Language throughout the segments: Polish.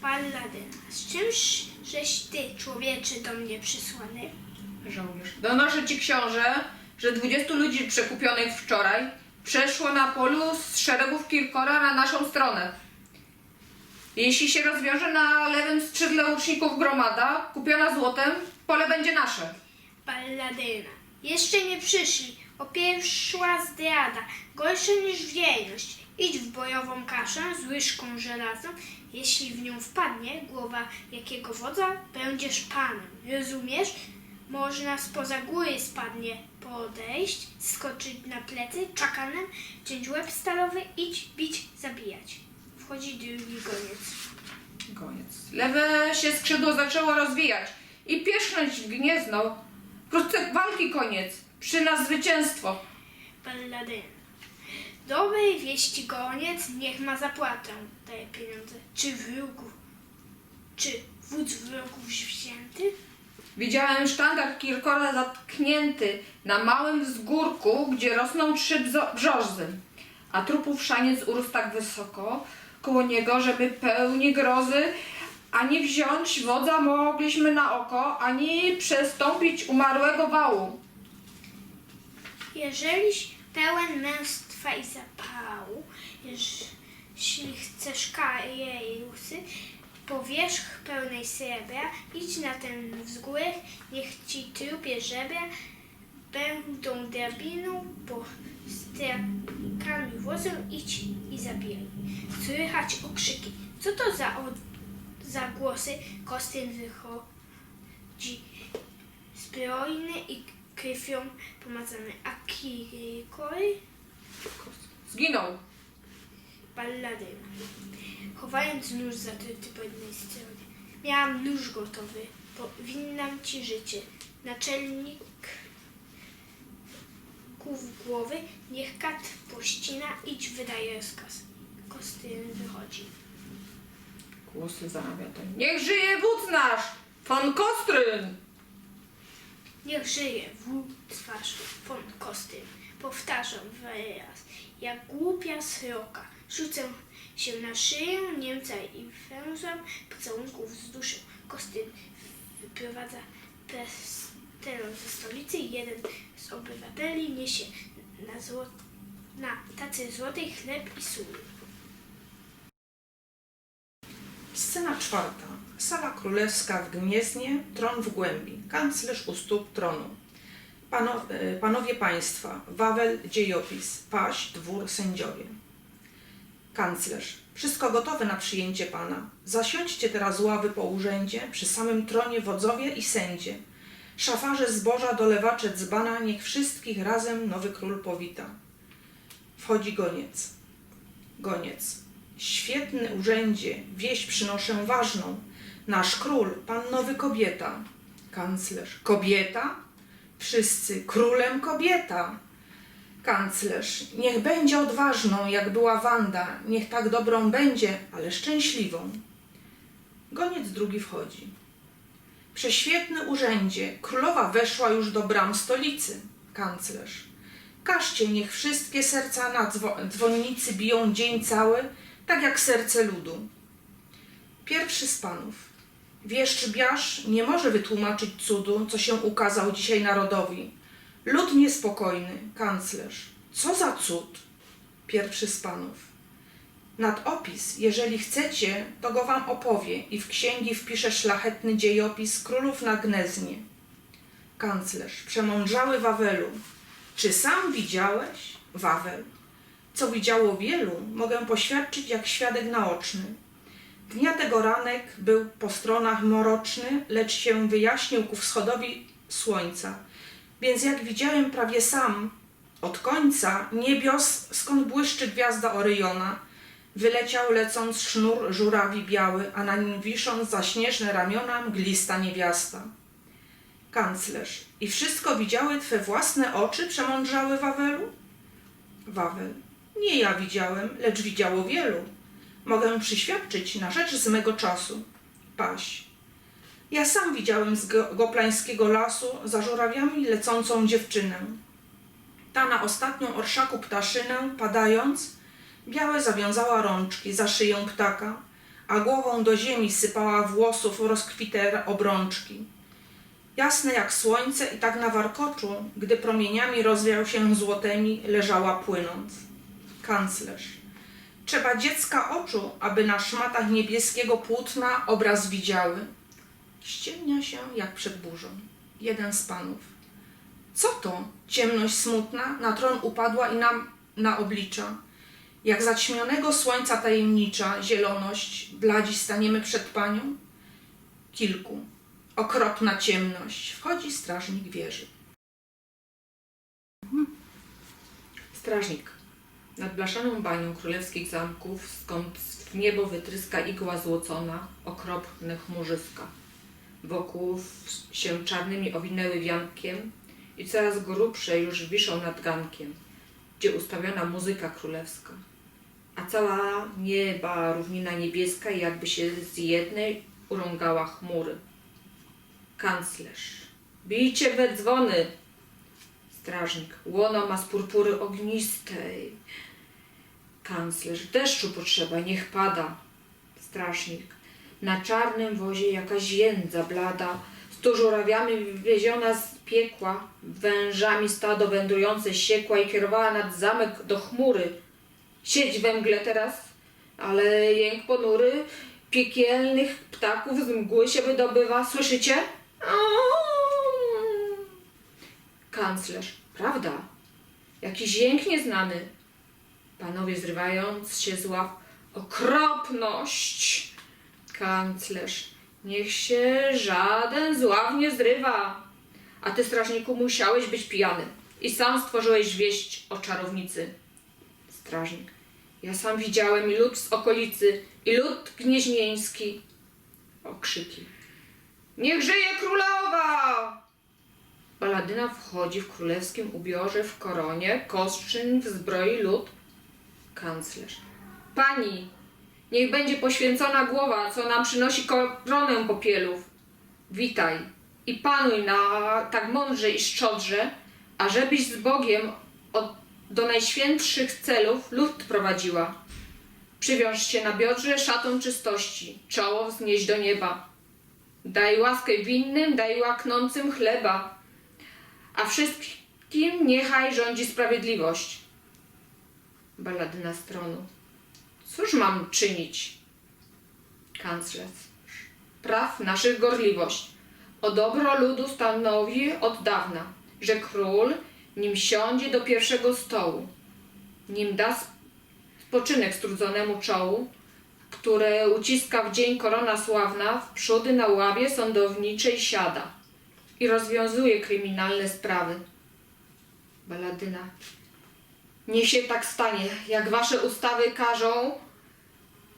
Palladyna, z czymś żeś ty, człowieczy, do mnie przysłany? Żołnierz. Donoszę ci książę, że 20 ludzi przekupionych wczoraj przeszło na polu z szeregów Kirkora na naszą stronę. Jeśli się rozwiąże na lewym skrzydle łuczników gromada, kupiona złotem, pole będzie nasze. Palladyna, jeszcze nie przyszli, opieszła zdrada, gorsza niż wierność. Idź w bojową kaszę z łyżką żelazną, jeśli w nią wpadnie głowa jakiego wodza, będziesz panem. Rozumiesz? Można spoza góry spadnie podejść, skoczyć na plecy, czakanem, ciąć łeb stalowy, idź, bić, zabijać. Wchodzi drugi goniec. Koniec. Lewe się skrzydło zaczęło rozwijać i piesznąć w gniezno. Wkrótce walki koniec. Przy nas zwycięstwo. Palladyna. Dobrej wieści goniec niech ma zapłatę, daje pieniądze. Czy wrógu, czy wódz wrogów wzięty? Widziałem sztandar Kirkora zatknięty na małym wzgórku, gdzie rosną trzy brzozy, a trupów szaniec urósł tak wysoko koło niego, żeby pełni grozy ani wziąć wodza mogliśmy na oko, ani przestąpić umarłego wału. Jeżeliś pełen męstwa i zapału, jeśli chcesz karierusy, po wierzch pełnej srebra, idź na ten wzgórek, niech ci trupie żebra będą drabiną po strakami włosem, idź i zabijaj. Słychać okrzyki. Co to za, za głosy? Kostyn wychodzi zbrojny i krwią pomazany. A Zginął. balladyna. Chowając nóż zatryty po jednej stronie. Miałam nóż gotowy. Powinnam ci życie. Naczelnik ków głowy, niech kat pościna, idź wydaje rozkaz. Kostyn wychodzi. Głosy zamawiają. Niech żyje wódz nasz, von Kostryn! Niech żyje wód twarz von Kostyn. Powtarzam wyraz, jak głupia sroka. Rzucę się na szyję Niemca i wężam pocałunków z duszy. Kostyn wyprowadza pestelą ze stolicy jeden z obywateli niesie na, zło, na tacy złotej chleb i sól. Scena czwarta. Sala królewska w Gnieznie, tron w głębi, kanclerz u stóp tronu. E, panowie państwa, Wawel, dziejopis, paść, dwór, sędziowie. Kanclerz. Wszystko gotowe na przyjęcie pana. Zasiądźcie teraz ławy po urzędzie, przy samym tronie wodzowie i sędzie. Szafarze zboża, dolewacze dzbana, niech wszystkich razem nowy król powita. Wchodzi goniec. Goniec. Świetny urzędzie, wieść przynoszę ważną. Nasz król, pan nowy kobieta. Kanclerz. Kobieta? Wszyscy. Królem kobieta. Kanclerz. Niech będzie odważną, jak była Wanda. Niech tak dobrą będzie, ale szczęśliwą. Goniec drugi wchodzi. Prześwietny urzędzie, królowa weszła już do bram stolicy. Kanclerz. Każcie, niech wszystkie serca na dzwo- dzwonnicy biją dzień cały, tak jak serce ludu. Pierwszy z panów. Wieszcz Biasz nie może wytłumaczyć cudu, co się ukazał dzisiaj narodowi. Lud niespokojny, kanclerz. Co za cud? Pierwszy z panów. Nad opis, jeżeli chcecie, to go wam opowie i w księgi wpiszę szlachetny dziejopis królów na Gneznie. Kanclerz, przemądrzały Wawelu, czy sam widziałeś? Wawel. Co widziało wielu, mogę poświadczyć jak świadek naoczny. Dnia tego ranek był po stronach mroczny, lecz się wyjaśnił ku wschodowi słońca. Więc jak widziałem prawie sam, od końca niebios, skąd błyszczy gwiazda Oryjona, wyleciał lecąc sznur żurawi biały, a na nim wisząc za śnieżne ramiona mglista niewiasta. Kanclerz. I wszystko widziały twe własne oczy, przemądrzały Wawelu? Wawel. Nie ja widziałem, lecz widziało wielu. Mogę przyświadczyć na rzecz z mego czasu. Paś. Ja sam widziałem z go- goplańskiego lasu za żurawiami lecącą dziewczynę. Ta na ostatnią orszaku ptaszynę, padając, białe zawiązała rączki za szyję ptaka, a głową do ziemi sypała włosów rozkwite obrączki. Jasne jak słońce i tak na warkoczu, gdy promieniami rozwiał się złotymi, leżała płynąc. Kanclerz. Trzeba dziecka oczu, aby na szmatach niebieskiego płótna obraz widziały. Ściemnia się jak przed burzą. Jeden z panów. Co to? Ciemność smutna na tron upadła i nam na oblicza. Jak zaćmionego słońca tajemnicza zieloność, bladzi staniemy przed panią? Kilku. Okropna ciemność. Wchodzi strażnik wieży. Strażnik. Nad blaszaną banią królewskich zamków, skąd w niebo wytryska igła złocona, okropne chmurzyska. Wokół się czarnymi owinęły wiankiem i coraz grubsze już wiszą nad gankiem, gdzie ustawiona muzyka królewska. A cała nieba równina niebieska jakby się z jednej urągała chmury. Kanclerz. Bijcie we dzwony! Strażnik. Łono ma z purpury ognistej. Kanclerz. Deszczu potrzeba, niech pada. Strażnik. Na czarnym wozie jakaś jędza blada, stu żurawiami wywieziona z piekła, wężami stado wędrujące siekła i kierowała nad zamek do chmury. Siedź we mgle teraz, ale jęk ponury piekielnych ptaków z mgły się wydobywa. Słyszycie? Kanclerz. Prawda. Jakiś jęk nieznany. Panowie zrywając się z ław. Okropność! Kanclerz. Niech się żaden z ław nie zrywa. A ty, strażniku, musiałeś być pijany. I sam stworzyłeś wieść o czarownicy. Strażnik. Ja sam widziałem i lud z okolicy, i lud gnieźnieński. Okrzyki. Niech żyje królowa! Baladyna wchodzi w królewskim ubiorze, w koronie, kostrzyn w zbroi lud. Kanclerz. Pani, niech będzie poświęcona głowa, co nam przynosi koronę popielów. Witaj i panuj na tak mądrze i szczodrze, ażebyś z Bogiem od, do najświętszych celów lud prowadziła. Przywiąż się na biodrze szatą czystości, czoło wznieść do nieba. Daj łaskę winnym, daj łaknącym chleba, a wszystkim niechaj rządzi sprawiedliwość. Balladyna stronu. Cóż mam czynić? Kanclerz. Praw naszych gorliwość. O dobro ludu stanowi od dawna, że król, nim siądzie do pierwszego stołu, nim da spoczynek strudzonemu czołu, które uciska w dzień korona sławna, w przódy na ławie sądowniczej siada i rozwiązuje kryminalne sprawy. Baladyna. Niech się tak stanie, jak wasze ustawy każą.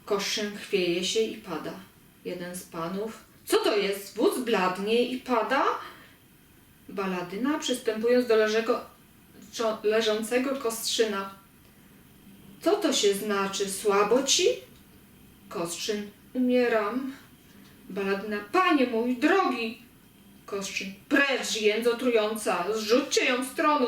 Koszem chwieje się i pada. Jeden z panów. Co to jest? Wódz bladnie i pada? Baladyna, przystępując do leżego, leżącego kostrzyna. Co to się znaczy? Słabo ci? Kostrzyn. Umieram. Baladyna. Panie mój, drogi! Kostrzyn. Precz, jędzo trująca, zrzućcie ją z tronu.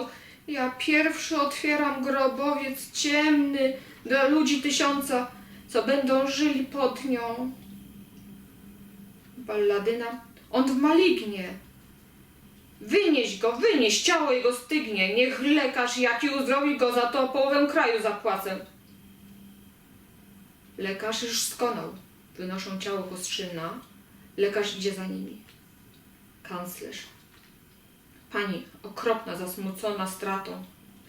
Ja pierwszy otwieram grobowiec ciemny dla ludzi tysiąca, co będą żyli pod nią. Balladyna. On w malignie. Wynieś go, wynieś, ciało jego stygnie. Niech lekarz jaki uzdrowi go, za to połowę kraju zapłacę. Lekarz już skonał. Wynoszą ciało kostrzyna. Lekarz idzie za nimi. Kanclerz. Pani, okropna, zasmucona stratą,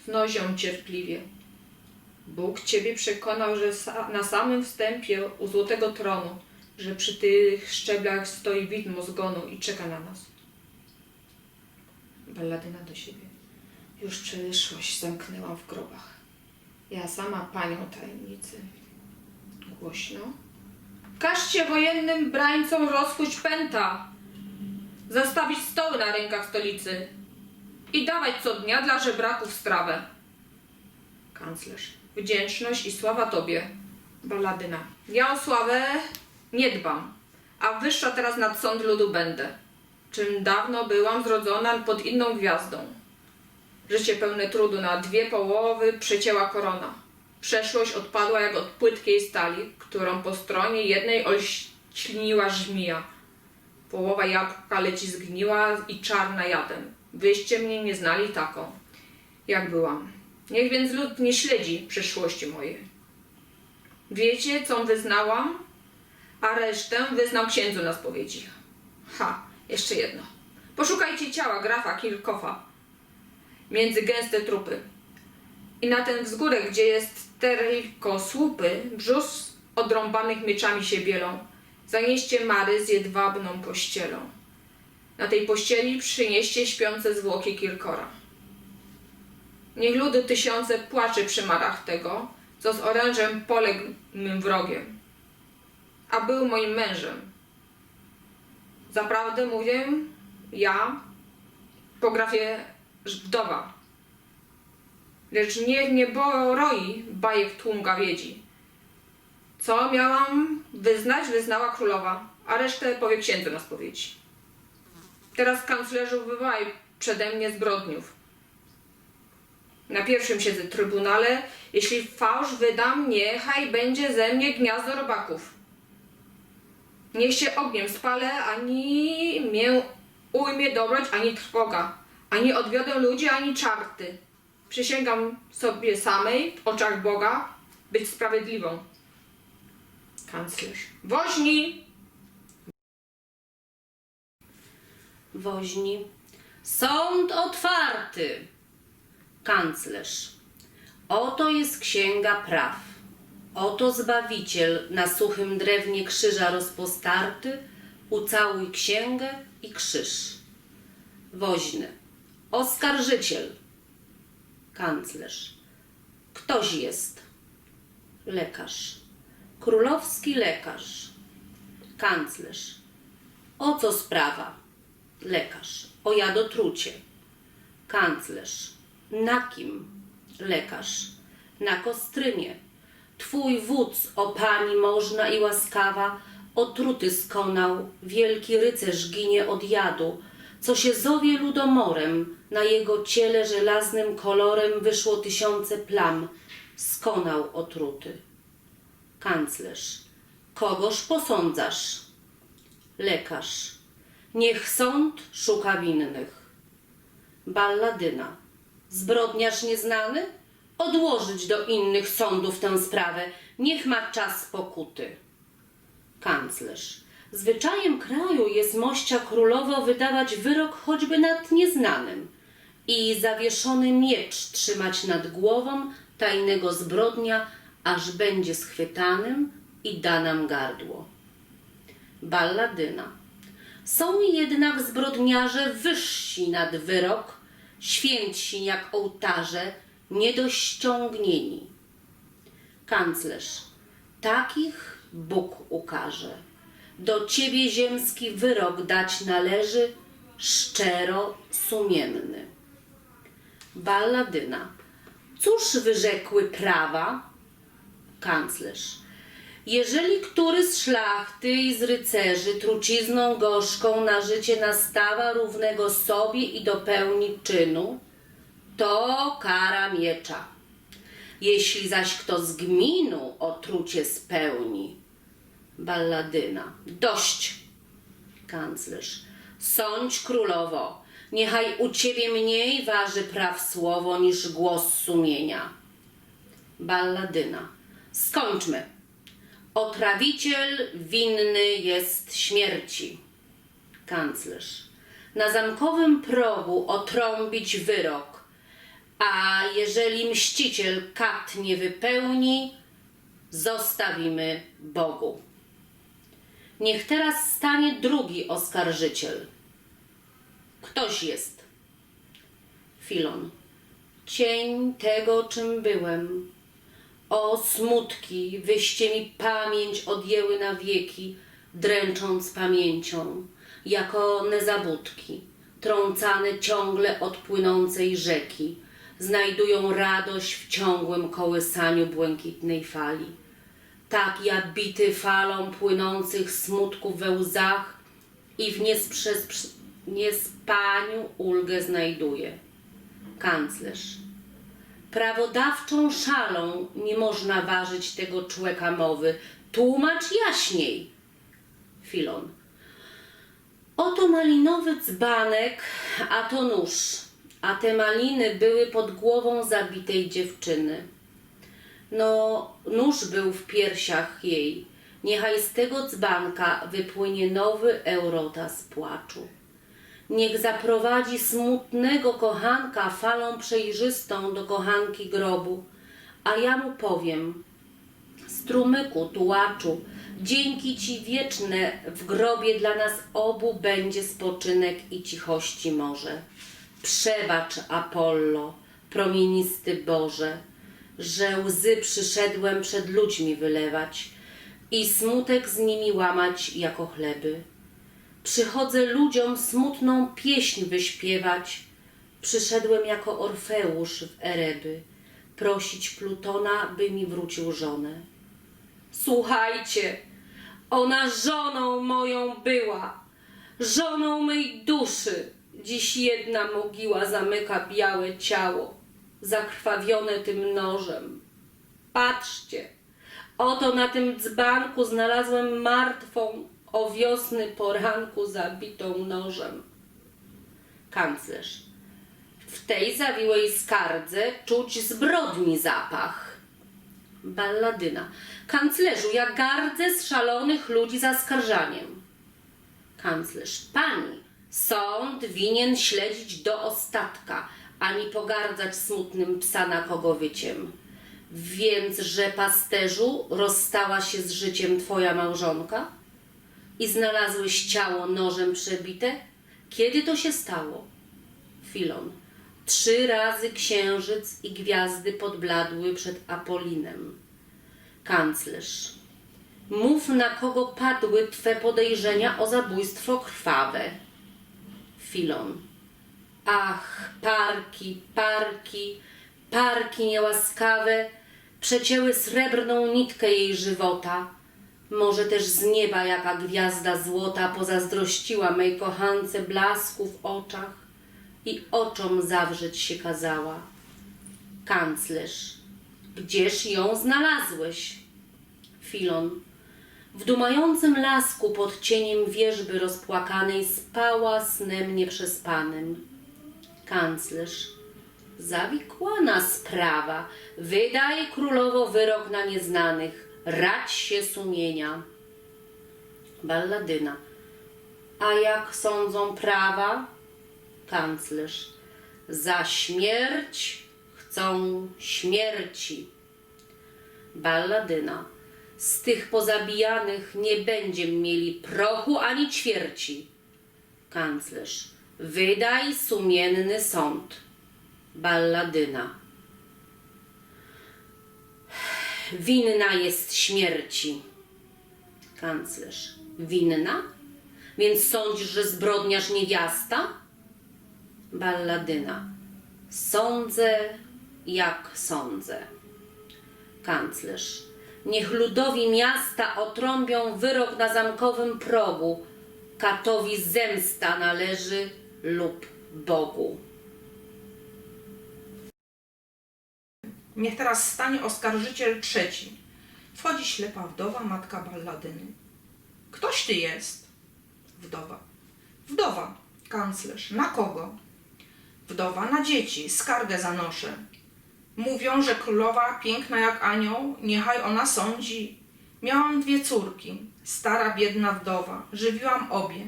znoś ją cierpliwie. Bóg ciebie przekonał, że na samym wstępie u złotego tronu, że przy tych szczeblach stoi widmo zgonu i czeka na nas. Balladyna do siebie. Już przyszłość zamknęłam w grobach. Ja sama panią tajemnicy. Głośno. Każcie wojennym brańcom rozchuć pęta zastawić stoły na rękach stolicy i dawać co dnia dla żebraków strawę. Kanclerz. Wdzięczność i sława Tobie. Balladyna. Ja o sławę nie dbam, a wyższa teraz nad sąd ludu będę. Czym dawno byłam zrodzona pod inną gwiazdą. Życie pełne trudu na dwie połowy przecięła korona. Przeszłość odpadła jak od płytkiej stali, którą po stronie jednej olśniła żmija. Połowa jabłka leci zgniła i czarna jadem. Wyście mnie nie znali taką, jak byłam. Niech więc lud nie śledzi przyszłości mojej. Wiecie, co wyznałam? A resztę wyznał księdzu na spowiedzi. Ha, jeszcze jedno. Poszukajcie ciała grafa Kirkofa między gęste trupy. I na ten wzgórek, gdzie jest tylko słupy, brzus odrąbanych mieczami się bielą. Zanieście Mary z jedwabną pościelą. Na tej pościeli przynieście śpiące zwłoki Kirkora. Niech ludy tysiące płacze przy marach tego, co z orężem poległ mym wrogiem, a był moim mężem. Zaprawdę mówię, ja, po grafie wdowa, lecz nie, nie boroi bajek tłum gawiedzi. Co miałam wyznać, wyznała królowa, a resztę powie księdzu na spowiedzi. Teraz kanclerzu bywaj przede mnie zbrodniów. Na pierwszym siedzę trybunale, jeśli fałsz wydam, niechaj będzie ze mnie gniazdo robaków. Niech się ogniem spalę, ani mię ujmie dobroć, ani trwoga, ani odwiodę ludzi, ani czarty. Przysięgam sobie samej w oczach Boga być sprawiedliwą. Kanclerz. Woźni! Woźni. Sąd otwarty. Kanclerz. Oto jest księga praw. Oto Zbawiciel na suchym drewnie krzyża rozpostarty. Ucałuj księgę i krzyż. Woźny. Oskarżyciel. Kanclerz. Ktoś jest. Lekarz. Królowski lekarz. Kanclerz. O co sprawa? Lekarz. O jadotrucie. Kanclerz. Na kim? Lekarz. Na kostrynie. Twój wódz, o pani można i łaskawa, otruty skonał, wielki rycerz ginie od jadu, co się zowie ludomorem, na jego ciele żelaznym kolorem wyszło tysiące plam, skonał otruty. Kanclerz. Kogoż posądzasz? Lekarz. Niech sąd szuka winnych. Balladyna. Zbrodniarz nieznany? Odłożyć do innych sądów tę sprawę. Niech ma czas pokuty. Kanclerz. Zwyczajem kraju jest mościa królowo wydawać wyrok choćby nad nieznanym i zawieszony miecz trzymać nad głową tajnego zbrodnia, aż będzie schwytanym i da nam gardło. Balladyna. Są jednak zbrodniarze wyżsi nad wyrok, świętsi jak ołtarze, niedościągnieni. Kanclerz. Takich Bóg ukaże. Do ciebie ziemski wyrok dać należy, szczero sumienny. Balladyna. Cóż wyrzekły prawa? Kanclerz. Jeżeli który z szlachty i z rycerzy trucizną gorzką na życie nastawa równego sobie i dopełni czynu, to kara miecza. Jeśli zaś kto z gminu otrucie spełni, balladyna. Dość, kanclerz. Sądź królowo, niechaj u ciebie mniej waży praw słowo niż głos sumienia. Balladyna. Skończmy. Otrawiciel winny jest śmierci. Kanclerz. Na zamkowym progu otrąbić wyrok, a jeżeli mściciel kat nie wypełni, zostawimy Bogu. Niech teraz stanie drugi oskarżyciel. Ktoś jest. Filon. Cień tego, czym byłem. O smutki, wyście mi pamięć odjęły na wieki, dręcząc pamięcią, jako nezabudki, trącane ciągle od płynącej rzeki, znajdują radość w ciągłym kołysaniu błękitnej fali. Tak ja bity falą płynących smutków we łzach i w niesprzes- niespaniu ulgę znajduję. Kanclerz. Prawodawczą szalą nie można ważyć tego człeka mowy. Tłumacz jaśniej. Filon. Oto malinowy dzbanek, a to nóż, a te maliny były pod głową zabitej dziewczyny. No, nóż był w piersiach jej. Niechaj z tego dzbanka wypłynie nowy eurota z płaczu. Niech zaprowadzi smutnego kochanka falą przejrzystą do kochanki grobu, a ja mu powiem, strumyku, tułaczu, dzięki Ci wieczne w grobie dla nas obu będzie spoczynek i cichości morze. Przebacz, Apollo, promienisty Boże, że łzy przyszedłem przed ludźmi wylewać i smutek z nimi łamać jako chleby. Przychodzę ludziom smutną pieśń wyśpiewać. Przyszedłem jako Orfeusz w Ereby, prosić Plutona, by mi wrócił żonę. Słuchajcie, ona żoną moją była, żoną mej duszy. Dziś jedna mogiła zamyka białe ciało, zakrwawione tym nożem. Patrzcie, oto na tym dzbanku znalazłem martwą o wiosny poranku zabitą nożem. Kanclerz. W tej zawiłej skardze czuć zbrodni zapach. Balladyna. Kanclerzu, ja gardzę z szalonych ludzi zaskarżaniem. Kanclerz. Pani, sąd winien śledzić do ostatka, ani pogardzać smutnym psa nakogowyciem. Więc, że pasterzu rozstała się z życiem twoja małżonka? I znalazłeś ciało nożem przebite? Kiedy to się stało? Filon. Trzy razy księżyc i gwiazdy podbladły przed Apolinem. Kanclerz. Mów, na kogo padły twe podejrzenia o zabójstwo krwawe. Filon. Ach, parki, parki, parki niełaskawe, przecięły srebrną nitkę jej żywota. Może też z nieba jaka gwiazda złota pozazdrościła mej kochance blasku w oczach i oczom zawrzeć się kazała. Kanclerz. Gdzież ją znalazłeś? Filon. W dumającym lasku pod cieniem wierzby rozpłakanej spała snem nieprzespanym. Kanclerz. Zawikłana sprawa. Wydaj królowo wyrok na nieznanych. Rać się sumienia. Balladyna. A jak sądzą prawa? Kanclerz. Za śmierć chcą śmierci. Balladyna. Z tych pozabijanych nie będziemy mieli prochu ani ćwierci. Kanclerz. Wydaj sumienny sąd. Balladyna. Winna jest śmierci. Kanclerz. Winna? Więc sądzisz, że zbrodniarz niewiasta? Balladyna. Sądzę, jak sądzę. Kanclerz. Niech ludowi miasta otrąbią wyrok na zamkowym progu. Katowi zemsta należy lub Bogu. Niech teraz stanie oskarżyciel trzeci. Wchodzi ślepa wdowa, matka balladyny. Ktoś ty jest? Wdowa. Wdowa, kanclerz. Na kogo? Wdowa na dzieci, skargę zanoszę. Mówią, że królowa piękna jak anioł, niechaj ona sądzi. Miałam dwie córki, stara biedna wdowa, żywiłam obie.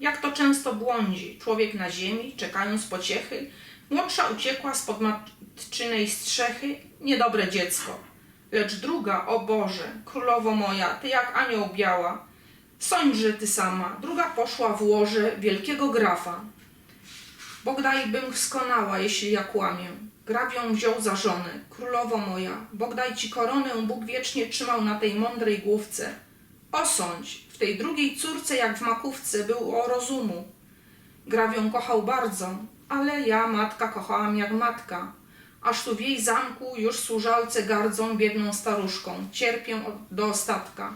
Jak to często błądzi, człowiek na ziemi, czekając pociechy, młodsza uciekła spod matczynej strzechy, niedobre dziecko. Lecz druga, o Boże, królowo moja, ty jak anioł biała, sądźże ty sama, druga poszła w łoże wielkiego grafa. Bogdaj bym skonała, jeśli ja kłamię. Graf ją wziął za żonę, królowo moja, Bogdaj ci koronę Bóg wiecznie trzymał na tej mądrej główce. Osądź, w tej drugiej córce jak w makówce było rozumu. Graf ją kochał bardzo, ale ja matka kochałam jak matka. Aż tu w jej zamku już służalce gardzą biedną staruszką, cierpię do ostatka.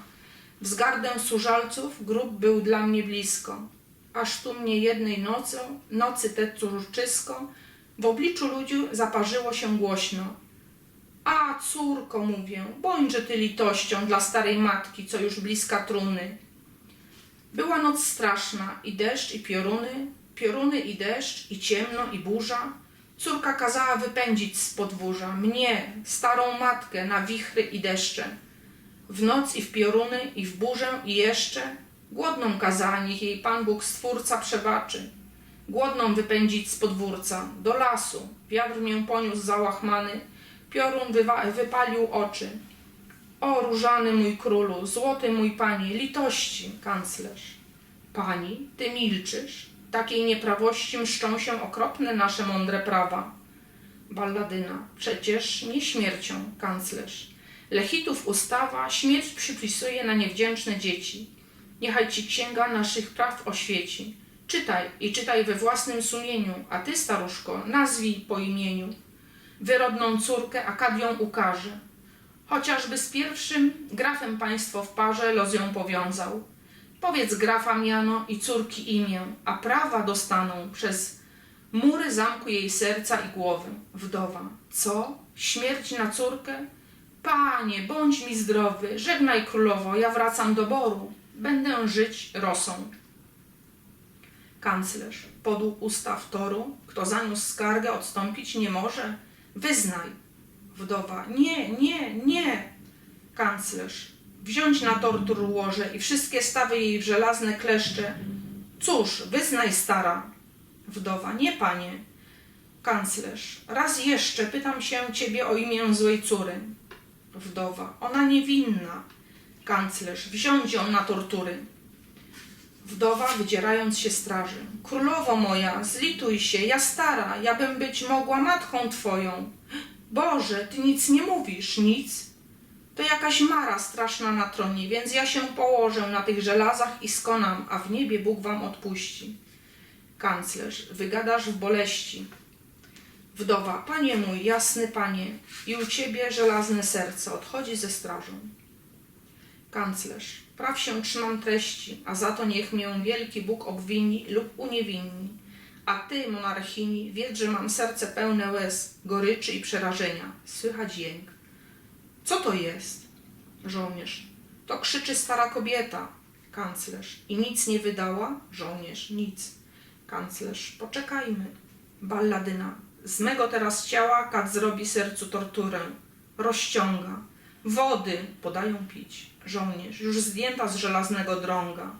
Wzgardę służalców grób był dla mnie blisko. Aż tu mnie jednej nocą, nocy te córczysko, w obliczu ludzi zaparzyło się głośno. A, córko, mówię, bądźże ty litością dla starej matki, co już bliska trumny. Była noc straszna, i deszcz, i pioruny, pioruny i deszcz, i ciemno, i burza. Córka kazała wypędzić z podwórza mnie, starą matkę, na wichry i deszcze. W noc i w pioruny, i w burzę, i jeszcze głodną kazała, niech jej Pan Bóg Stwórca przebaczy. Głodną wypędzić z podwórca, do lasu. Wiatr mię poniósł załachmany, piorun wypalił oczy. O, różany mój królu, złoty mój panie, litości, kanclerz. Pani, ty milczysz. Takiej nieprawości mszczą się okropne nasze mądre prawa. Balladyna, przecież nie śmiercią, kanclerz. Lechitów ustawa śmierć przypisuje na niewdzięczne dzieci. Niechaj ci księga naszych praw oświeci. Czytaj i czytaj we własnym sumieniu, a ty, staruszko, nazwij po imieniu. Wyrodną córkę Akadią ukaże. Chociażby z pierwszym grafem państwo w parze los ją powiązał. Powiedz grafa miano i córki imię, a prawa dostaną przez mury zamku jej serca i głowy. Wdowa. Co? Śmierć na córkę? Panie, bądź mi zdrowy, żegnaj królowo, ja wracam do boru. Będę żyć rosą. Kanclerz podł ustaw toru, kto zaniósł skargę, odstąpić nie może. Wyznaj. Wdowa. Nie, nie, nie. Kanclerz. Wziąć na tortur łoże i wszystkie stawy jej w żelazne kleszcze. Cóż, wyznaj stara. Wdowa. Nie, panie. Kanclerz. Raz jeszcze pytam się ciebie o imię złej córy. Wdowa. Ona niewinna. Kanclerz. Wziąć ją na tortury. Wdowa, wydzierając się straży. Królowo moja, zlituj się, ja stara, ja bym być mogła matką twoją. Boże, ty nic nie mówisz, nic. To jakaś mara straszna na tronie, więc ja się położę na tych żelazach i skonam, a w niebie Bóg wam odpuści. Kanclerz, wygadasz w boleści. Wdowa, panie mój, jasny panie, i u ciebie żelazne serce odchodzi ze strażą. Kanclerz, praw się trzymam treści, a za to niech mię wielki Bóg obwini lub uniewinni. A ty, monarchini, wiedz, że mam serce pełne łez, goryczy i przerażenia. Słychać jęk. Co to jest? Żołnierz. To krzyczy stara kobieta. Kanclerz. I nic nie wydała? Żołnierz. Nic. Kanclerz. Poczekajmy. Balladyna. Z mego teraz ciała kat zrobi sercu torturę. Rozciąga. Wody podają pić. Żołnierz. Już zdjęta z żelaznego drąga.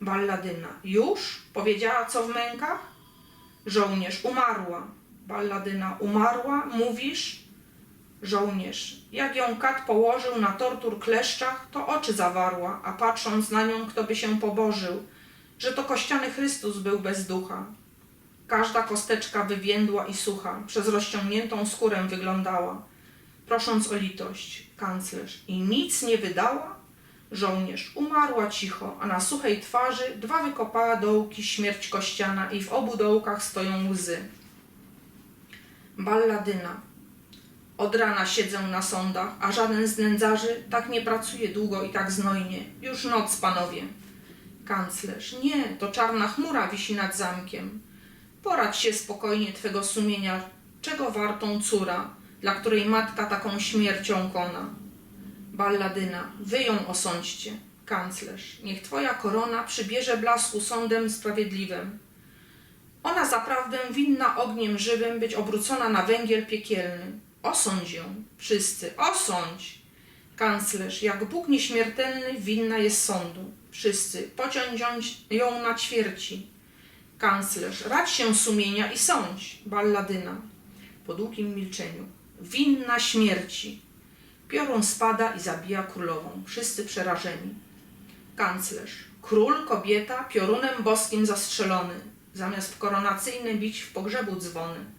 Balladyna. Już? Powiedziała co w mękach? Żołnierz. Umarła. Balladyna. Umarła? Mówisz? Żołnierz. Jak ją kat położył na tortur kleszczach, to oczy zawarła, a patrząc na nią, kto by się pobożył, że to kościany Chrystus był bez ducha. Każda kosteczka wywiędła i sucha, przez rozciągniętą skórę wyglądała, prosząc o litość, kanclerz. I nic nie wydała? Żołnierz umarła cicho, a na suchej twarzy dwa wykopała dołki śmierć kościana i w obu dołkach stoją łzy. Balladyna. Od rana siedzę na sądach, a żaden z nędzarzy tak nie pracuje długo i tak znojnie. Już noc, panowie. Kanclerz. Nie, to czarna chmura wisi nad zamkiem. Poradź się spokojnie twego sumienia, czego wartą córa, dla której matka taką śmiercią kona. Balladyna. Wy ją osądźcie. Kanclerz. Niech twoja korona przybierze blasku sądem sprawiedliwym. Ona zaprawdę winna ogniem żywym być obrócona na węgiel piekielny. Osądź ją, wszyscy, osądź! Kanclerz, jak Bóg nieśmiertelny, winna jest sądu. Wszyscy, pociąć ją na ćwierci. Kanclerz, radź się sumienia i sądź. Balladyna, po długim milczeniu. Winna śmierci. Piorun spada i zabija królową. Wszyscy przerażeni. Kanclerz, król, kobieta, piorunem boskim zastrzelony. Zamiast w koronacyjne bić w pogrzebu dzwony.